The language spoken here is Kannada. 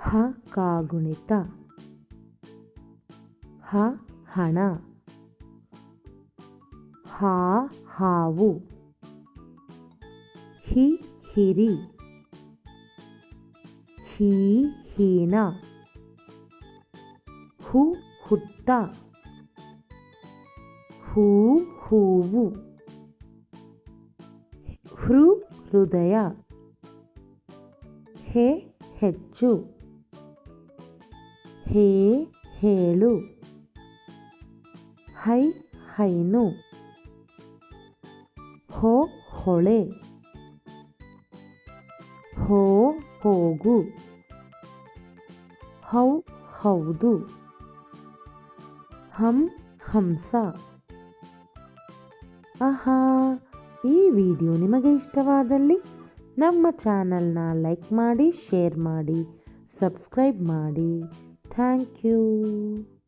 ಹ ಕಾಗುಣಿತ ಹ ಹಣ. ಹಾ ಹಾವು. ಹಿ ಹಿರಿ. ಹೀ ಹೀನ. ಹು ಹುತ್ತ ಹೂ ಹೂವು. ಹೃ ಹೃದಯ. ಹೆ ಹೆಚ್ಚು. ಹೇ ಹೇಳು. ಹೈ ಹೈನು. ಹೋ ಹೊಳೆ. ಹೋ ಹೋಗು. ಹೌ ಹೌದು. ಹಂ ಹಂಸ. ಆಹಾ, ಈ ವಿಡಿಯೋ ನಿಮಗೆ ಇಷ್ಟವಾದಲ್ಲಿ ನಮ್ಮ ಚಾನಲ್ನ ಲೈಕ್ ಮಾಡಿ, ಶೇರ್ ಮಾಡಿ, ಸಬ್ಸ್ಕ್ರೈಬ್ ಮಾಡಿ. Thank you.